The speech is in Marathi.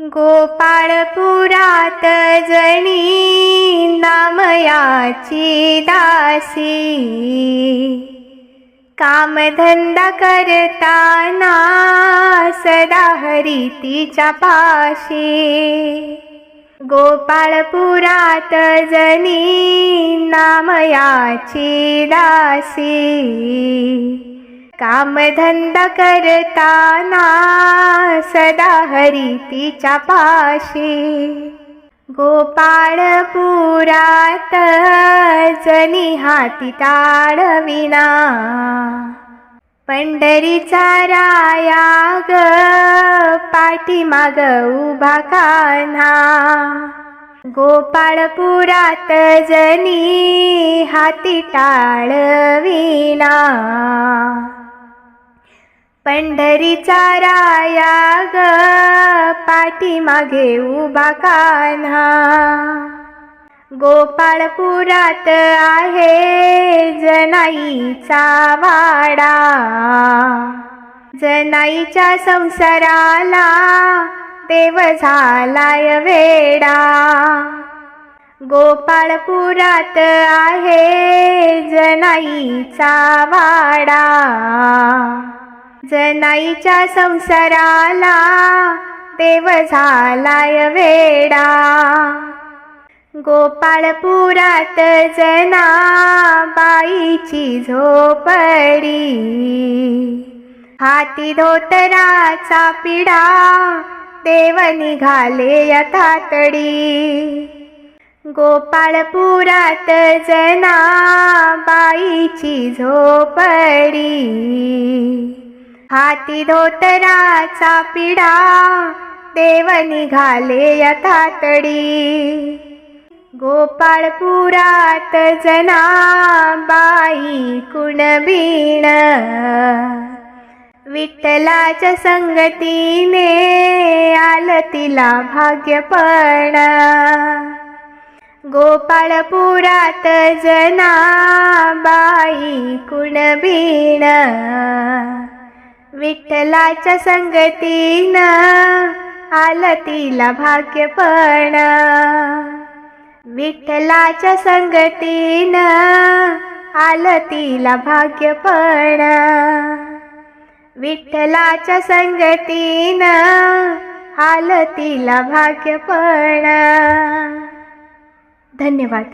गोपाळपुरात जणी नामयाची दासी. कामधंदा करताना सदा हरी तिच्या पाशी. गोपाळपुरात जणी नामयाची दासी. कामधंदा करताना सदा हरी तिच्या पाशी गोपाळपुरात जनी हाती ताळविना पंढरीचा राया ग पाठीमाग उभा कान्हा. गोपाळपुरात जनी हाती टाळविना पंढरीचा राया ग पाठीमागे उभा कान्हा. गोपाळपुरात आहे जनाईचा वाडा. जनाईच्या संसाराला देव झालाय वेडा. गोपाळपुरात आहे जनाईचा वाडा. जनाईच्या संसाराला देव झालाय वेडा. गोपाळपुरात जना बाईची झोपडी. हाती धोतराचा पिढा देव निघाले यथातडी. गोपाळपुरात जना बाईची झोपडी. हाती धोतराचा पिढा देव निघाले यथातडी. गोपाळपुरात जना बाई कुणबीण विठ्ठलाच्या संगतीने आलं तिला भाग्यपण. गोपाळपुरात जना बाई कुणबीण विठ्ठलाच्या संगतीनं आलं तिला भाग्यपण. विठ्ठलाच्या संगतीनं आलं तिला भाग्यपण. विठ्ठलाच्या संगतीनं आलं तिला भाग्यपण. धन्यवाद.